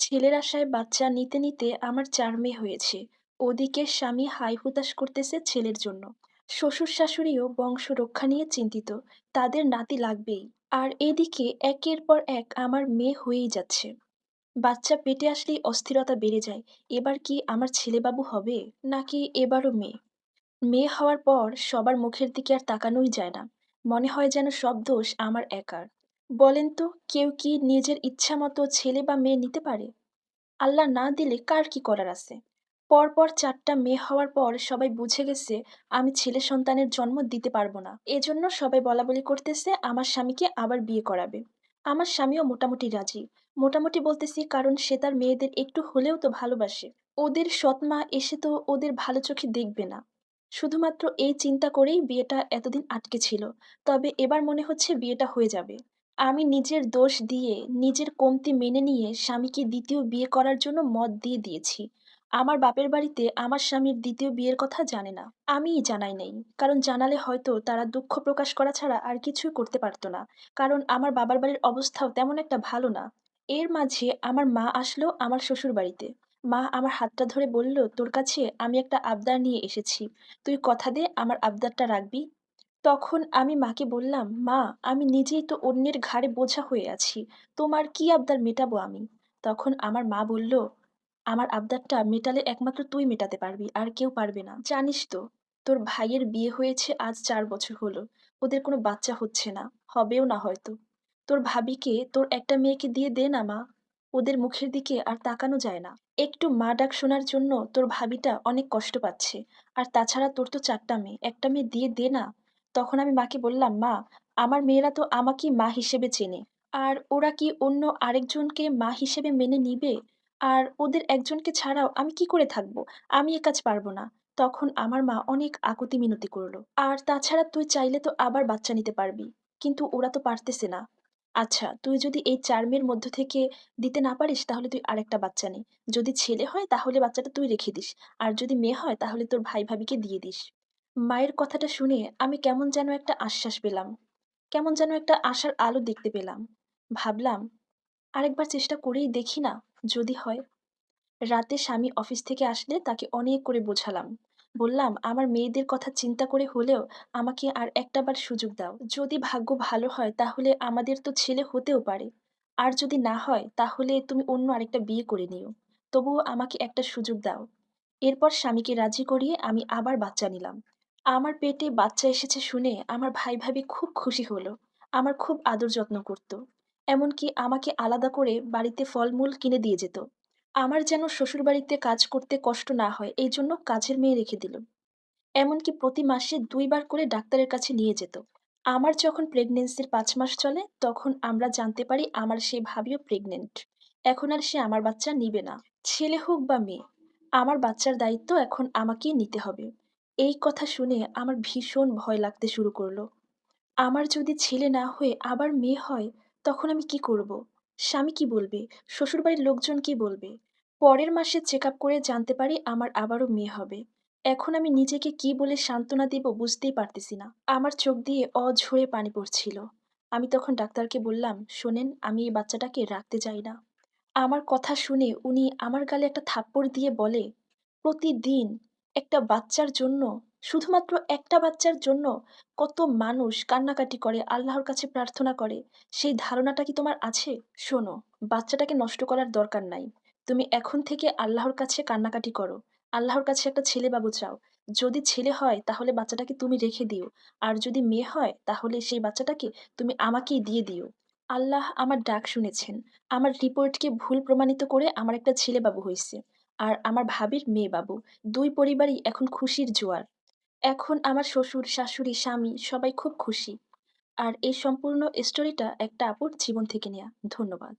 ছেলের আশায় বাচ্চা নিতে নিতে আমার চার মেয়ে হয়েছে। ওদিকে স্বামী হাই হুতাশ করতেছে ছেলের জন্য। শ্বশুর শাশুড়িও বংশ রক্ষা নিয়ে চিন্তিত। তাদের নাতি লাগবেই। আর এদিকে একের পর এক আমার মেয়ে হয়েই যাচ্ছে। বাচ্চা পেটে আসলেই অস্থিরতা বেড়ে যায়। এবার কি আমার ছেলেবাবু হবে? নাকি এবারও মেয়ে? মেয়ে হওয়ার পর সবার মুখের দিকে আর তাকানোই যায় না। মনে হয় যেন সব দোষ আমার একার। বলেন তো, কেউ কি নিজের ইচ্ছা মতো ছেলে বা মেয়ে নিতে পারে? আল্লাহ না দিলে কার কি করার আছে? পরপর চারটা মেয়ে হওয়ার পর সবাই বুঝে গেছে, আমি ছেলে সন্তানের জন্ম দিতে পারব না। এজন্য সবাই বলা বলি করতেছে, আমার স্বামীকে আবার বিয়ে করাবে। আমার স্বামীও মোটামুটি রাজি। মোটামুটি বলতেছি কারণ সে তার মেয়েদের একটু হলেও তো ভালোবাসে। ওদের সৎমা এসে তো ওদের ভালো চোখে দেখবে না। শুধুমাত্র এই চিন্তা করেই বিয়েটা এতদিন আটকে ছিল। তবে এবার মনে হচ্ছে বিয়েটা হয়ে যাবে। আমি নিজের দোষ দিয়ে, নিজের কমতি মেনে নিয়ে স্বামীকে দ্বিতীয় বিয়ে করার জন্য মত দিয়ে দিয়েছি। আমার বাপের বাড়িতে আমার স্বামীর দ্বিতীয় বিয়ের কথা জানে না। আমিই জানাই নেই, কারণ জানালে হয়তো তারা দুঃখ প্রকাশ করা ছাড়া আর কিছুই করতে পারতো না। কারণ আমার বাবার বাড়ির অবস্থাও তেমন একটা ভালো না। এর মাঝে আমার মা আসলো আমার শ্বশুর বাড়িতে। মা আমার হাতটা ধরে বলল, তোর কাছে আমি একটা আবদার নিয়ে এসেছি। তুই কথা দে, আমার আবদারটা রাখবি। তখন আমি মাকে বললাম, মা, আমি নিজেই তো অন্যের ঘাড়ে বোঝা হয়ে আছি, তোমার কি আবদার মেটাবো আমি? তখন আমার মা বলল, আমার আবদারটা মেটালে একমাত্র তুই মেটাতে পারবি, আর কেউ পারবে না। জানিস তো, তোর ভাইয়ের বিয়ে হয়েছে আজ চার বছর হলো, ওদের কোনো বাচ্চা হচ্ছে না, হবেও না হয়তো। তোর ভাবিকে, তোর একটা মেয়েকে দিয়ে দে না মা, ওদের মুখের দিকে আর তাকানো যায় না। একটু মা ডাক শোনার জন্য তোর ভাবিটা অনেক কষ্ট পাচ্ছে, আর তাছাড়া তোর তো চারটা মেয়ে, একটা মেয়ে দিয়ে দে না তখন আমি মাকে বললাম, মা, আমার মেয়েরা তো আমাকে মা হিসেবে চেনে। আর ওরা কি অন্য আরেকজনকে মা হিসেবে মেনে নিবে? আর ওদের একজনকে ছাড়াও আমি কি করে থাকব? আমি এ কাজ পারব না। তখন আমার মা অনেক আকুতি মিনতি করল। আর তাছাড়া তুই চাইলে তো আবার বাচ্চা নিতে পারবি, কিন্তু ওরা তো পারতেছে না। আচ্ছা তুই যদি এই চার মেয়ের মধ্য থেকে দিতে না পারিস, তাহলে তুই আরেকটা বাচ্চা নে। যদি ছেলে হয়, তাহলে বাচ্চাটা তুই রেখে দিস। আর যদি মেয়ে হয়, তাহলে তোর ভাই ভাবিকে দিয়ে দিস। মায়ের কথাটা শুনে আমি কেমন যেন একটা আশ্বাস পেলাম। কেমন যেন একটা আশার আলো দেখতে পেলাম। ভাবলাম, আরেকবার চেষ্টা করেই দেখি না, যদি হয়। রাতে স্বামী অফিস থেকে আসলে তাকে অনেক করে বোঝালাম। বললাম, আমার মেয়েদের কথা চিন্তা করে হলেও আমাকে আর একটাবার সুযোগ দাও। যদি ভাগ্য ভালো হয় তাহলে আমাদের তো ছেলে হতেও পারে। আর যদি না হয় তাহলে তুমি অন্য আরেকটা বিয়ে করে নিও। তবুও আমাকে একটা সুযোগ দাও। এরপর স্বামীকে রাজি করিয়ে আমি আবার বাচ্চা নিলাম। আমার পেটে বাচ্চা এসেছে শুনে আমার ভাই ভাবি খুব খুশি হলো। আমার খুব আদর যত্ন করতো। এমনকি আমাকে আলাদা করে বাড়িতে ফলমূল কিনে দিয়ে যেত। আমার যেন শ্বশুরবাড়িতে কাজ করতে কষ্ট না হয়, এই জন্য কাজের মেয়ে রেখে দিল। এমনকি প্রতি মাসে দুইবার করে ডাক্তারের কাছে নিয়ে যেত। আমার যখন প্রেগনেন্সির পাঁচ মাস চলে, তখন আমরা জানতে পারি আমার সেই ভাবিও প্রেগনেন্ট। এখন আর সে আমার বাচ্চা নিবে না। ছেলে হোক বা মেয়ে, আমার বাচ্চার দায়িত্ব এখন আমাকেই নিতে হবে। এই কথা শুনে আমার ভীষণ ভয় লাগতে শুরু করল। আমার যদি ছেলে না হয়ে আবার মেয়ে হয়, তখন আমি কি করব? স্বামী কি বলবে? শ্বশুরবাড়ির লোকজন কি বলবে? পরের মাসে চেক করে জানতে পারি আমার আবারও মেয়ে হবে। এখন আমি নিজেকে কি বলে সান্ত্বনা দিব বুঝতেই পারতেছি না। আমার চোখ দিয়ে অঝরে পানি পড়ছিল। আমি তখন ডাক্তারকে বললাম, শোনেন, আমি এই বাচ্চাটাকে রাখতে চাই না। আমার কথা শুনে উনি আমার গালে একটা থাপ্পড় দিয়ে বলে, প্রতিদিন একটা বাচ্চার জন্য, শুধুমাত্র একটা বাচ্চার জন্য কত মানুষ কান্নাকাটি করে, আল্লাহর কাছে প্রার্থনা করে, সেই ধারণাটা কি তোমার আছে? শোনো, বাচ্চাটাকে নষ্ট করার দরকার নাই। তুমি এখন থেকে আল্লাহর কাছে কান্নাকাটি করো। আল্লাহর কাছে একটা ছেলে বাবু চাও। যদি ছেলে হয়, তাহলে বাচ্চাটাকে তুমি রেখে দিও। আর যদি মেয়ে হয়, তাহলে সেই বাচ্চাটাকে তুমি আমাকেই দিয়ে দিও। আল্লাহ আমার ডাক শুনেছেন। আমার রিপোর্টকে ভুল প্রমাণিত করে আমার একটা ছেলে বাবু হয়েছে আর আমার ভাবির মেয়ে বাবু। দুই পরিবারই এখন খুশির জোয়ার। এখন আমার শ্বশুর, শাশুড়ি, স্বামী সবাই খুব খুশি। আর এই সম্পূর্ণ স্টোরিটা একটা আপুর জীবন থেকে নেয়া। ধন্যবাদ।